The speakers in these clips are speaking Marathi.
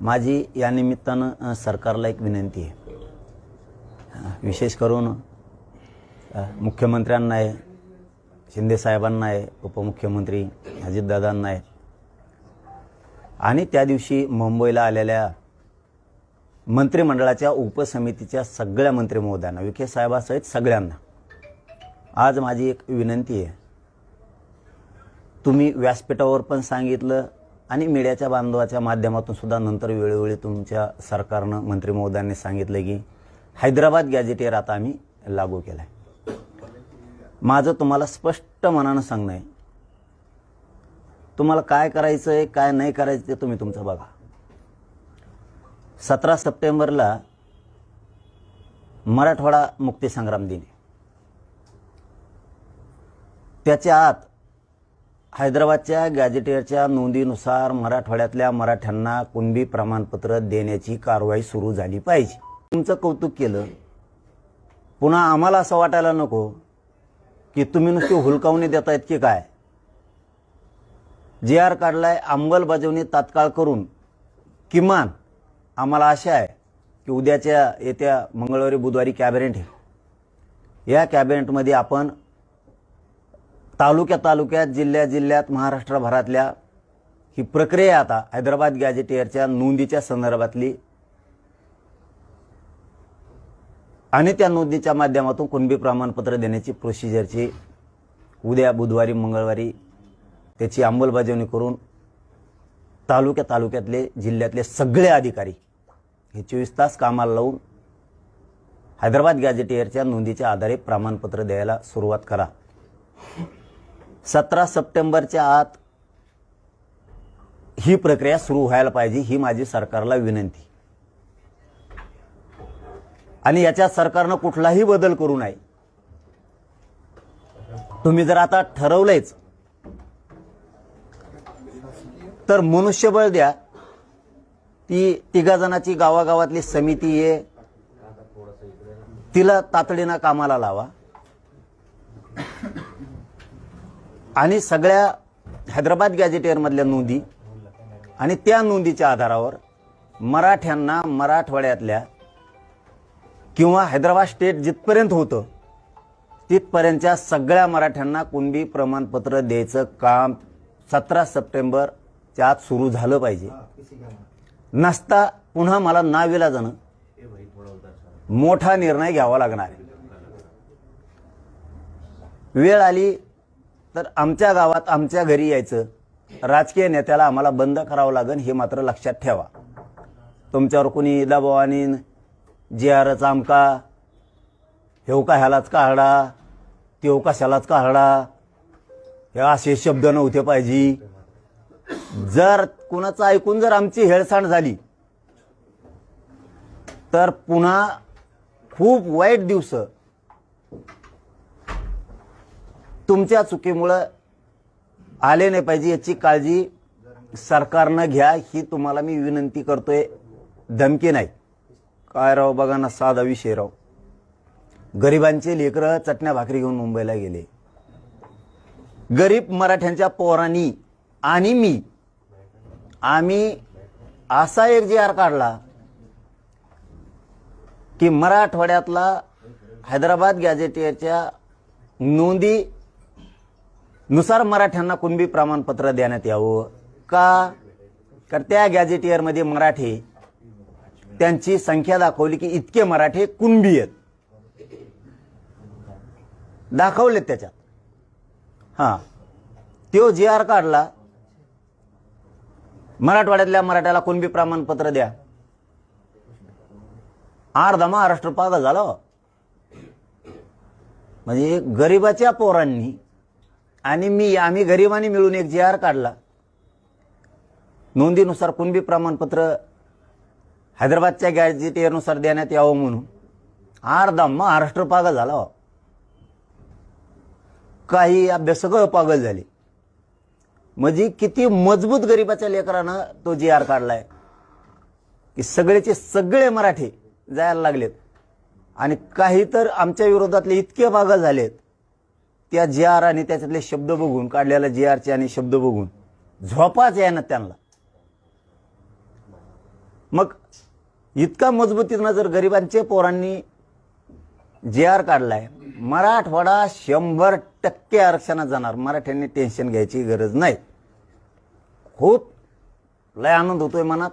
माझी या निमित्तानं सरकारला एक विनंती आहे. विशेष करून मुख्यमंत्र्यांना आहे शिंदेसाहेबांना आहे उपमुख्यमंत्री अजितदादांना आहे. आणि त्या दिवशी मुंबईला आलेल्या मंत्रिमंडळाच्या उपसमितीच्या सगळ्या मंत्री महोदयांना विखे साहेबासहित सगळ्यांना आज माझी एक विनंती आहे. तुम्ही व्यासपीठावर पण सांगितलं आणि मीडियाच्या बांधवाच्या माध्यमातून सुद्धा नंतर वेळोवेळी तुमच्या सरकारनं मंत्री महोदयांनी सांगितलं की हैदराबाद गॅजेटियर आता आम्ही लागू केला आहे माझं तुम्हाला स्पष्ट मनानं सांगणं आहे. तुम्हाला काय करायचं आहे काय नाही करायचं ते तुम्ही तुमचं बघा. सतरा सप्टेंबरला मराठवाडा मुक्तीसंग्राम दिन त्याच्या आत हैदराबादच्या गॅजेटियरच्या नोंदीनुसार मराठवाड्यातल्या मराठ्यांना कुणबी प्रमाणपत्र देण्याची कारवाई सुरू झाली पाहिजे. तुमचं कौतुक केलं. पुन्हा आम्हाला असं वाटायला नको की तुम्ही नुसती हुलकावणी देतायत की काय? जे आर काढलाय अंमलबजावणी तात्काळ करून. किमान आम्हाला आशा आहे की उद्याच्या येत्या मंगळवारी बुधवारी कॅबिनेट या कॅबिनेटमध्ये आपण तालुक्या तालुक्यात जिल्ह्या जिल्ह्यात महाराष्ट्रभरातल्या ही प्रक्रिया आता हैदराबाद गॅजेटियरच्या नोंदीच्या संदर्भातली आणि त्या नोंदीच्या माध्यमातून कुणबी प्रमाणपत्र देण्याची प्रोसिजरची उद्या बुधवारी मंगळवारी त्याची अंमलबजावणी करून तालुक्या तालुक्यातले जिल्ह्यातले सगळे अधिकारी हे चोवीस तास कामाला लावून हैदराबाद गॅजेटियरच्या नोंदीच्या आधारे प्रमाणपत्र द्यायला सुरुवात करा. सतरा सप्टेंबरच्या आत ही प्रक्रिया सुरू व्हायला पाहिजे ही माझी सरकारला विनंती. आणि याच्यात सरकारनं कुठलाही बदल करू नये. तुम्ही जर आता ठरवलंयच तर मनुष्यबळ द्या. ती तिघा जणाची गावागावातली समिती आहे. तिला तातडीनं कामाला लावा. आणि सगळ्या हैदराबाद गॅजेटियरमधल्या नोंदी आणि त्या नोंदीच्या आधारावर मराठ्यांना मराठवाड्यातल्या किंवा हैदराबाद स्टेट जिथपर्यंत होतं तिथपर्यंतच्या सगळ्या मराठ्यांना कुणबी प्रमाणपत्र द्यायचं काम सतरा सप्टेंबरच्या आत सुरू झालं पाहिजे. नसता पुन्हा मला नावेला जाणं. मोठा निर्णय घ्यावा लागणार आहे. वेळ आली तर आमच्या गावात आमच्या घरी यायचं. राजकीय नेत्याला आम्हाला बंद करावं लागेल हे मात्र लक्षात ठेवा. तुमच्यावर कोणी दबाव आणीन? जे आरच आमका? हेव का ह्यालाच काढा? तेव कशालाच काढा? हे असे शब्द नव्हते पाहिजे. जर कुणाचं ऐकून जर आमची हेळसांड झाली तर पुन्हा खूप वाईट दिवस. तुमच्या चुकीमुळं आले नाही पाहिजे याची काळजी सरकारनं घ्या ही तुम्हाला मी विनंती करतोय. धमकी नाही. काय राव बघा ना साधा विषय राव. गरिबांचे लेकरं चटण्या भाकरी घेऊन मुंबईला गेले. गरीब मराठ्यांच्या पोरांनी आणि मी आम्ही असा एक जी आर काढला की मराठवाड्यातला हैदराबाद गॅझेटियरच्या नोंदी नुसार मराठ्यांना कुणबी प्रमाणपत्र देण्यात यावं का? कारण त्या गॅजेटियरमध्ये मराठी त्यांची संख्या दाखवली की इतके मराठे कुणबी आहेत. दाखवलेत त्याच्यात. हां. तो जी आर काढला. मराठवाड्यातल्या मराठ्याला कुणबी प्रमाणपत्र द्या. अर्धा महाराष्ट्र पागल झाला. म्हणजे गरिबाच्या पोरांनी आणि मी आम्ही गरिबांनी मिळून एक जी आर काढला. नोंदीनुसार कुणबी प्रमाणपत्र हैदराबादच्या गॅजेटियरनुसार देण्यात यावं म्हणून. अर्धा महाराष्ट्र पागल झाला हो. काही अभ्यासक पागल झाले. म्हणजे किती मजबूत गरिबाच्या लेकरानं तो जी आर काढलाय. की सगळेचे सगळे मराठी जायला लागलेत. आणि काही तर आमच्या विरोधातले इतके पागल झालेत. त्या जे आर आणि त्याच्यातले शब्द बघून काढलेला जे आरचे आणि शब्द बघून. झोपाच आहे ना त्यांना. मग इतका मजबूतीनं जर गरिबांचे पोरांनी जे आर काढलाय मराठवाडा शंभर टक्के आरक्षणात जाणार. मराठ्यांनी टेन्शन घ्यायची गरज नाही. खूप लय आनंद होतोय मनात.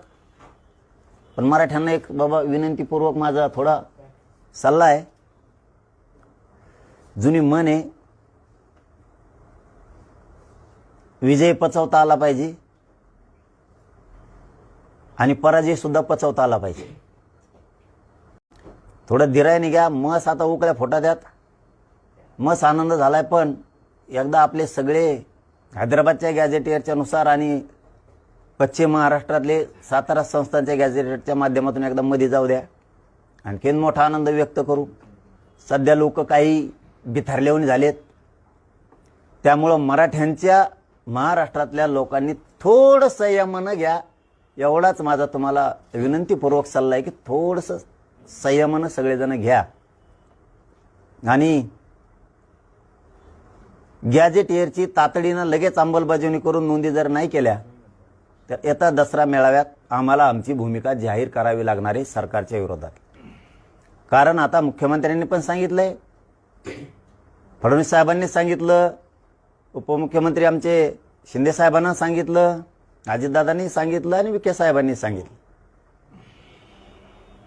पण मराठ्यांना एक बाबा विनंतीपूर्वक माझा थोडा सल्ला आहे. जुनी मन आहे विजय पचवता आला पाहिजे. आणि पराजय सुद्धा पचवता आला पाहिजे. थोडं धीरायने घ्या मस आता उकळ्या फोटा द्यात. मस आनंद झालाय पण एकदा आपले सगळे हैदराबादच्या गॅझेटियरच्या नुसार आणि पश्चिम महाराष्ट्रातले सातारा संस्थांच्या गॅझेटेडच्या माध्यमातून एकदा मध्ये जाऊ द्या. आणखीन मोठा आनंद व्यक्त करू. सध्या लोक काही बिथरलेवून झालेत. त्यामुळं मराठ्यांच्या महाराष्ट्रातल्या लोकांनी थोडं संयमानं घ्या. एवढाच माझा तुम्हाला विनंतीपूर्वक सल्ला आहे की थोडंसं संयमानं सगळेजण घ्या. आणि गॅजेट इयरची तातडीनं लगेच अंमलबजावणी करून नोंदी जर नाही केल्या तर येत्या दसरा मेळाव्यात आम्हाला आमची भूमिका जाहीर करावी लागणार आहे सरकारच्या विरोधात. कारण आता मुख्यमंत्र्यांनी पण सांगितलंय. फडणवीस साहेबांनी सांगितलं उपमुख्यमंत्री आमचे शिंदे साहेबांना सांगितलं अजितदादांनी सांगितलं आणि विखे साहेबांनी सांगितलं.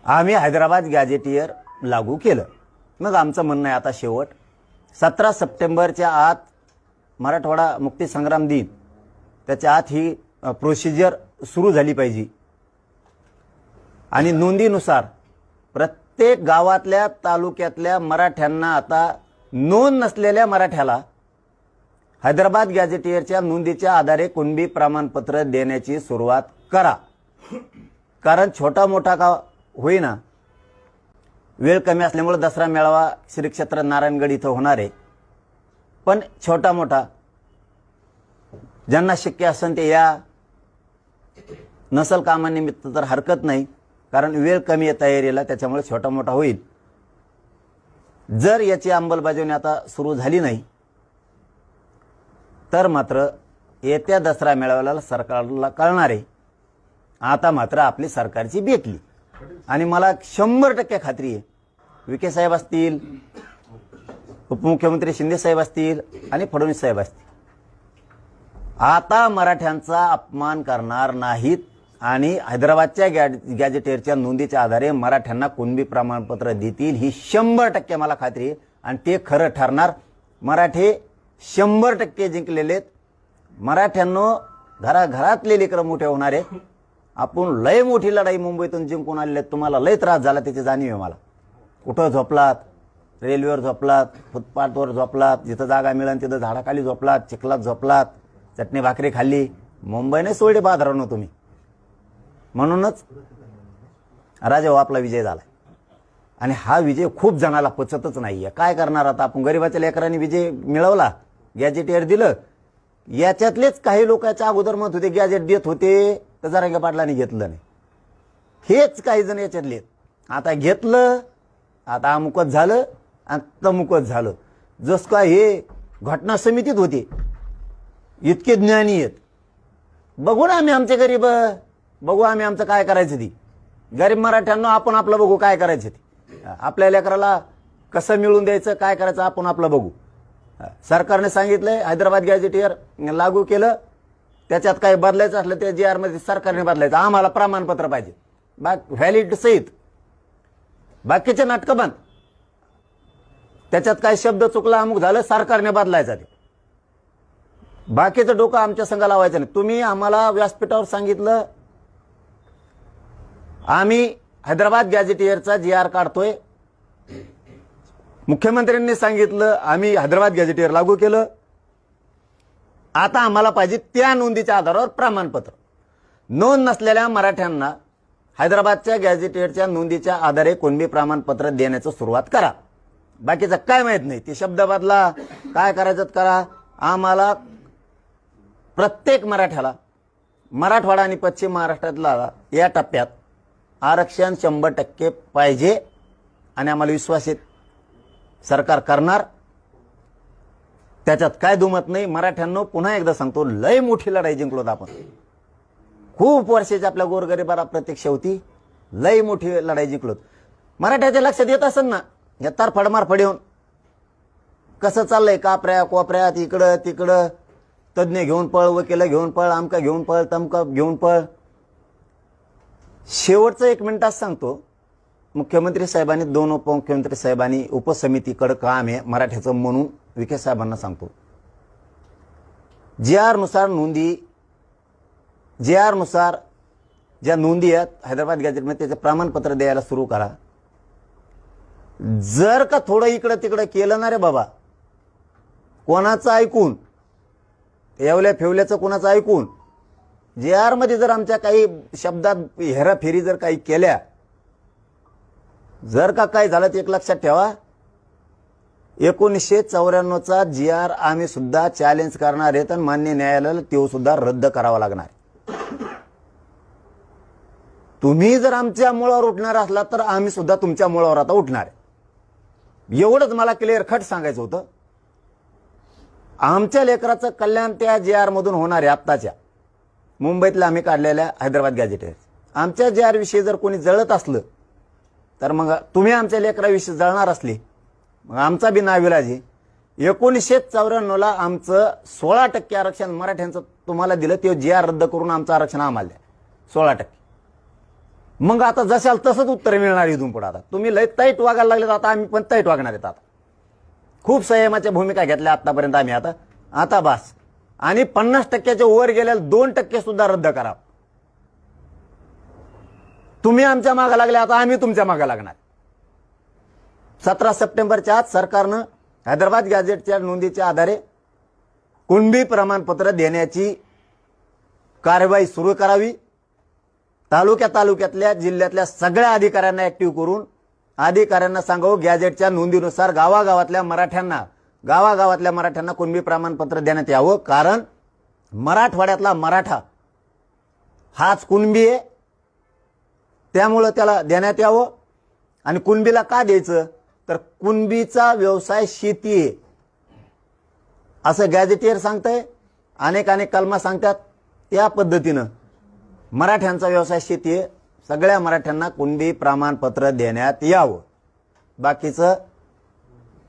आम्ही हैदराबाद गॅजेटियर लागू केलं. मग आमचं म्हणणं आहे आता शेवट सतरा सप्टेंबरच्या आत मराठवाडा मुक्तीसंग्राम दिन त्याच्या आत ही प्रोसिजर सुरू झाली पाहिजे. आणि नोंदीनुसार प्रत्येक गावातल्या तालुक्यातल्या मराठ्यांना आता नोंद नसलेल्या मराठ्याला हैदराबाद गॅझेटियरच्या नोंदीच्या आधारे कुणबी प्रमाणपत्र देण्याची सुरुवात करा. कारण छोटा मोठा का होईना वेळ कमी असल्यामुळे दसरा मेळावा श्री क्षेत्र नारायणगड इथं होणार आहे. पण छोटा मोठा ज्यांना शक्य असेल ते या नसल कामानिमित्त तर हरकत नाही कारण वेळ कमी आहे तयारीला त्याच्यामुळे छोटा मोठा होईल. जर याची अंमलबजावणी आता सुरू झाली नाही तर मात्र येत्या दसरा मेळाव्याला सरकारला कळणार. आहे आता मात्र आपली सरकारची बेतली आणि मला शंभर टक्के खात्री आहे. विखे साहेब असतील उपमुख्यमंत्री शिंदे साहेब असतील आणि फडणवीस साहेब असतील. आता मराठ्यांचा अपमान करणार नाहीत आणि हैदराबादच्या गॅ गॅजेटेरच्या नोंदीच्या आधारे मराठ्यांना कुणबी प्रमाणपत्र देतील ही शंभर टक्के मला खात्री आहे. आणि ते खरं ठरणार. मराठे शंभर टक्के जिंकलेले आहेत. मराठ्यांनो घराघरातले लेकरं मोठे होणार आहेत. आपण लय मोठी लढाई मुंबईतून जिंकून आलेले आहेत. तुम्हाला लय त्रास झाला त्याची जाणीव आहे मला. कुठं झोपलात? रेल्वेवर झोपलात? फुटपाथवर झोपलात? जिथं जागा मिळेल तिथं झाडाखाली झोपलात? चिखलात झोपलात? चटणी भाकरी खाल्ली? मुंबईने सोडे बाजारानं तुम्ही. म्हणूनच राजा हो, आपला विजय झाला आणि हा विजय खूप जणाला पचतच नाही आहे काय करणार आता? आपण गरिबाच्या लेकरांनी विजय मिळवला? गॅजेट एअर दिलं. याच्यातलेच काही लोकांच्या अगोदर मत होते गॅजेट देत होते तर जरांगे पाटलांनी घेतलं नाही. हेच काही जण याच्यातले आहेत. आता घेतलं आता अमुकच झालं आणि तमुकच झालं. जस काय हे घटना समितीत होते. इतके ज्ञानी आहेत. बघू ना आम्ही आमचे गरीब बघू आम्ही आमचं काय करायचं ती. गरीब मराठ्यांना आपण आपलं बघू काय करायचं ती. आपल्या लेकराला कसं मिळून द्यायचं काय करायचं आपण आपलं बघू. सरकारने सांगितलंय हैदराबाद गॅजेटियर लागू केलं. त्याच्यात काही बदलायचं असलं त्या जी आरमध्ये सरकारने बदलायचं. आम्हाला प्रमाणपत्र पाहिजे. बा व्हॅलिड सहित. बाकीचे नाटकं बंद. त्याच्यात काही शब्द चुकला अमुक झालं सरकारने बदलायचा ते बाकीचं डोकं आमच्या संघ लावायचं नाही. तुम्ही आम्हाला व्यासपीठावर सांगितलं. आम्ही हैदराबाद गॅजेटियरचा जी आर काढतोय. मुख्यमंत्र्यांनी सांगितलं आम्ही हैदराबाद गॅजेटियर लागू केलं. आता आम्हाला पाहिजे त्या नोंदीच्या आधारावर प्रमाणपत्र. नोंद नसलेल्या मराठ्यांना हैदराबादच्या गॅजेटियरच्या नोंदीच्या आधारे कोणबी प्रमाणपत्र देण्याचं सुरुवात करा. बाकीचं काय माहीत नाही. ते शब्द बदला काय करायचं करा. आम्हाला प्रत्येक मराठ्याला मराठवाडा आणि पश्चिम महाराष्ट्रातला या टप्प्यात आरक्षण शंभर टक्के पाहिजे आणि आम्हाला विश्वास आहे. सरकार करणार? त्याच्यात काय दुमत नाही. मराठ्यांनो पुन्हा एकदा सांगतो लय मोठी लढाई जिंकलोत आपण. खूप वर्षाची आपल्या गोरगरिबाला प्रत्यक्ष होती. लई मोठी लढाई जिंकलोत. मराठ्याच्या लक्षात येत असेल ना या फडमार फड कसं चाललंय? कापऱ्या कोपऱ्यात इकडं तिकडं? तज्ज्ञ घेऊन पळ वकील घेऊन पळ आमका घेऊन पळ तमका घेऊन पळ. शेवटचं एक मिनिटात सांगतो मुख्यमंत्री साहेबांनी दोन उपमुख्यमंत्री साहेबांनी उपसमितीकडं काम आहे मराठ्याचं म्हणून विखे साहेबांना सांगतो. जे आरनुसार नोंदी जे आरनुसार ज्या नोंदी आहेत हैदराबाद गॅजेटमध्ये त्याचं प्रमाणपत्र द्यायला सुरू करा. जर का थोडं इकडं तिकडं केलं ना रे बाबा कोणाचं ऐकून येवल्या फेवल्याचं कोणाचं ऐकून जे आरमध्ये जर आमच्या काही शब्दात हेराफेरी जर काही केल्या जर का काय झालं ते एक लक्षात ठेवा. एकोणीसशे चौऱ्याण्णवचा जी आर आम्ही सुद्धा चॅलेंज करणार आहेत आणि मान्य न्यायालयाला तो सुद्धा रद्द करावा लागणार. तुम्ही जर आमच्या मुळावर उठणार असला तर आम्ही सुद्धा तुमच्या मुळावर आता उठणार आहे. एवढंच मला क्लिअर खट सांगायचं होतं. आमच्या लेकराचं कल्याण त्या जे आर मधून होणार आहे आत्ताच्या. मुंबईतल्या आम्ही काढलेल्या हैदराबाद गॅजेट आमच्या जे आर विषयी जर कोणी जळत असलं तर मग तुम्ही आमच्या लेकराविषयी जळणार असले. मग आमचा बी नाविलाज आहे एकोणीसशे चौऱ्याण्णवला आमचं सोळा टक्के आरक्षण मराठ्यांचं तुम्हाला दिलं. ते जे आर रद्द करून आमचं आरक्षण आम्हाला द्या. सोळा टक्के. मग आता जशाल तसंच उत्तर मिळणार इथून पुढे आता. तुम्ही लय तैट वागायला लागले तर आता. आम्ही पण तैट वागणार आहेत आता. खूप संयमाच्या भूमिका घेतल्या आतापर्यंत आम्ही आता. आता बास. आणि पन्नास टक्क्याच्या वर गेलेल्या दोन टक्के सुद्धा रद्द करावं. तुम्ही आमच्या मागे लागले आता आम्ही तुमच्या मागे लागणार. सतरा सप्टेंबरच्या आत सरकारनं हैदराबाद गॅझेटच्या नोंदीच्या आधारे कुणबी प्रमाणपत्र देण्याची कार्यवाही सुरू करावी. तालुक्या तालुक्यातल्या जिल्ह्यातल्या सगळ्या अधिकाऱ्यांना ऍक्टिव्ह करून अधिकाऱ्यांना सांगावं गॅजेटच्या नोंदीनुसार गावागावातल्या मराठ्यांना गावागावातल्या मराठ्यांना कुणबी प्रमाणपत्र देण्यात यावं. कारण मराठवाड्यातला मराठा हाच कुणबी आहे. त्यामुळं त्याला देण्यात यावं. आणि कुणबीला का द्यायचं? तर कुणबीचा व्यवसाय शेती आहे. असं गॅजेटियर सांगतंय. अनेक अनेक कलमा सांगतात. त्या पद्धतीनं मराठ्यांचा व्यवसाय शेती आहे. सगळ्या मराठ्यांना कुणबी प्रमाणपत्र देण्यात यावं. बाकीचं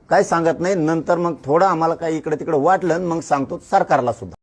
काही सांगत नाही. नंतर मग थोडं आम्हाला काही इकडे तिकडे वाटलं मग सांगतो सरकारला सुद्धा.